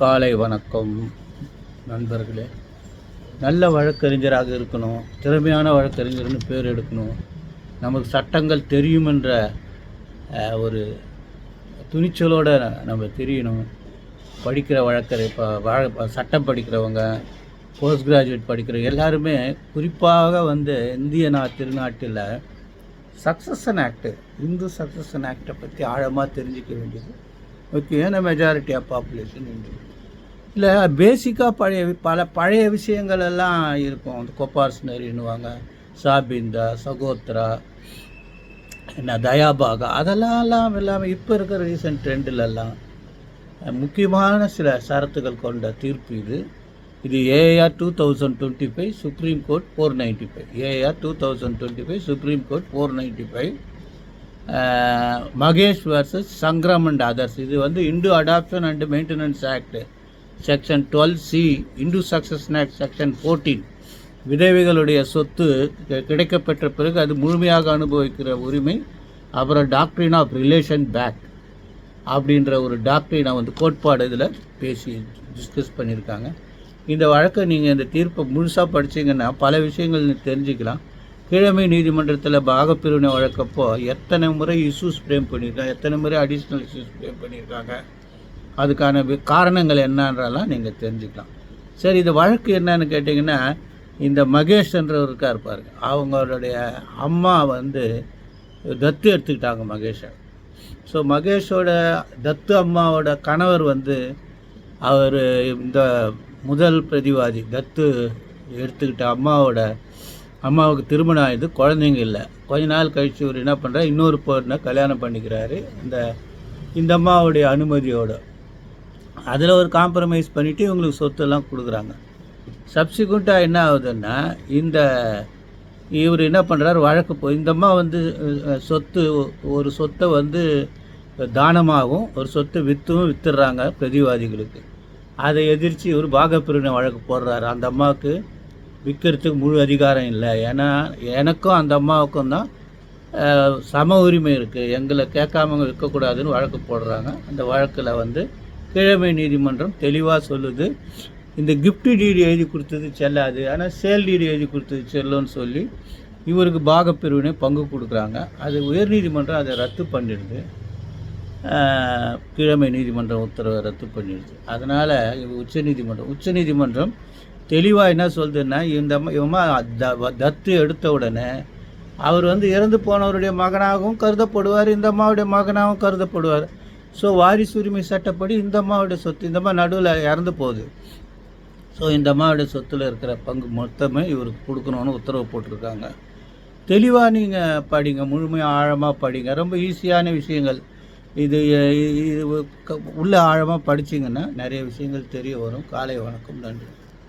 காலை வணக்கம் நண்பர்களே. நல்ல வழக்கறிஞராக இருக்கணும் திறமையான வழக்கறிஞர்னு பேர் எடுக்கணும். நமக்கு சட்டங்கள் தெரியும் என்ற ஒரு துணிச்சலோடு நம்ம தெரியணும். படிக்கிற வழக்கறி இப்போ வழ சட்டம் படிக்கிறவங்க போஸ்ட் கிராஜுவேட் படிக்கிற எல்லாருமே குறிப்பாக வந்து இந்திய நா திருநாட்டில் சக்சஷன் ஆக்டு இந்து சக்சஷன் ஆக்டை பற்றி ஆழமாக தெரிஞ்சிக்க வேண்டியது முக்கியமான மெஜாரிட்டி ஆஃப் பாப்புலேஷன் இந்து இல்லை பேசிக்காக பழைய பல பழைய விஷயங்கள் எல்லாம் இருக்கும். அந்த கொப்பார்ஸ்னரின்னுவாங்க சாபிந்தா சகோத்ரா என்ன தயாபாகா அதெல்லாம் இல்லாமல் இப்போ இருக்கிற ரீசன்ட் ட்ரெண்டிலெல்லாம் முக்கியமான சில சரத்துகள் கொண்ட தீர்ப்பு இது. இது AIR two thousand twenty five supreme court four ninety five AIR two thousand twenty five supreme court four ninety five Mahesh versus Sangram and others இது வந்து Hindu adoption and maintenance act section twelve C Hindu succession act section fourteen விதவைகளுடைய சொத்து கிடைக்கப்பெற்ற பிறகு அது முழுமையாக அனுபவிக்கிற உரிமை அப்புறம் டாக்டரின் ஆஃப் ரிலேஷன் பேக் அப்படின்ற ஒரு டாக்டரினை வந்து கோட்பாடு இதில் பேசி டிஸ்கஸ் பண்ணியிருக்காங்க. இந்த வழக்கை நீங்கள் இந்த தீர்ப்பை முழுசாக படிச்சீங்கன்னா பல விஷயங்கள் தெரிஞ்சுக்கலாம். கீழமை நீதிமன்றத்தில் பாகப்பிரிவினை வழக்கப்போ எத்தனை முறை இஷ்யூஸ் ஃப்ரேம் பண்ணியிருக்காங்க? எத்தனை முறை அடிஷ்னல் இஷ்யூஸ் ஃப்ரேம் பண்ணியிருக்காங்க? அதுக்கான காரணங்கள் என்னன்றலாம் நீங்கள் தெரிஞ்சுக்கலாம். சரி இந்த வழக்கு என்னன்னு கேட்டிங்கன்னா இந்த மகேஷ்ன்றவர் இருப்பார் அவங்களுடைய அம்மா வந்து தத்து எடுத்துக்கிட்டாங்க மகேஷை. ஸோ மகேஷோட தத்து அம்மாவோட கணவர் வந்து அவர் இந்த முதல் பிரதிவாதி தத்து எடுத்துக்கிட்ட அம்மாவோட அம்மாவுக்கு திருமணம் ஆகிடுது குழந்தைங்க இல்லை. கொஞ்ச நாள் கழித்து இவர் என்ன பண்ணுறாரு இன்னொரு பொண்ணை கல்யாணம் பண்ணிக்கிறாரு. இந்த இந்த அம்மாவுடைய அனுமதியோடு. அதில் ஒரு காம்ப்ரமைஸ் பண்ணிவிட்டு இவங்களுக்கு சொத்தெல்லாம் கொடுக்குறாங்க. சப்சிக்வெண்ட்டாக என்ன ஆகுதுன்னா இந்த இவர் என்ன பண்ணுறாரு வழக்கு போய் இந்த அம்மா வந்து சொத்து ஒரு சொத்தை வந்து தானமாகவும் ஒரு சொத்தை விற்றும் விற்றுடுறாங்க பிரதிவாதிகளுக்கு. அதை எதிர்த்து இவர் பாகப்பிரிவினை வழக்கு போடுறாரு. அந்த அம்மாவுக்கு விற்கிறதுக்கு முழு அதிகாரம் இல்லை. ஏன்னா எனக்கும் அந்த அம்மாவுக்கும் தான் சம உரிமை இருக்குது எங்களை கேட்காம இருக்கக்கூடாதுன்னு விற்கக்கூடாதுன்னு வழக்கு போடுறாங்க. அந்த வழக்கில் வந்து கிழமை நீதிமன்றம் தெளிவாக சொல்லுது. இந்த கிஃப்ட் டிடி எழுதி கொடுத்தது செல்லாது. ஆனால் சேல் டிடி எழுதி கொடுத்தது செல்லும்னு சொல்லி இவருக்கு பாகப்பிரிவினை பங்கு கொடுக்குறாங்க. அது உயர்நீதிமன்றம் அதை ரத்து பண்ணிடுது. கிழமை நீதிமன்றம் உத்தரவை ரத்து பண்ணிடுது. அதனால் இவர் உச்சநீதிமன்றம் உச்சநீதிமன்றம் தெளிவாக என்ன சொல்லுதுன்னா இந்த இவமா இவம்மா த- தத்து எடுத்த உடனே அவர் வந்து இறந்து போனவருடைய மகனாகவும் கருதப்படுவார் இந்த அம்மாவுடைய மகனாகவும் கருதப்படுவார். ஸோ வாரிசு உரிமை சட்டப்படி இந்த அம்மாவுடைய சொத்து இந்த அம்மா நடுவில் இறந்து போகுது. ஸோ இந்த அம்மாவுடைய சொத்தில் இருக்கிற பங்கு மொத்தமே இவருக்கு கொடுக்கணும்னு உத்தரவு போட்டிருக்காங்க. தெளிவாக நீங்கள் படிங்க முழுமையாக ஆழமாக படிங்க. ரொம்ப ஈஸியான விஷயங்கள். இது இது உள்ளே உள்ள ஆழமாக படிச்சீங்கன்னா நிறைய விஷயங்கள் தெரிய வரும். காலை வணக்கம் நன்றி.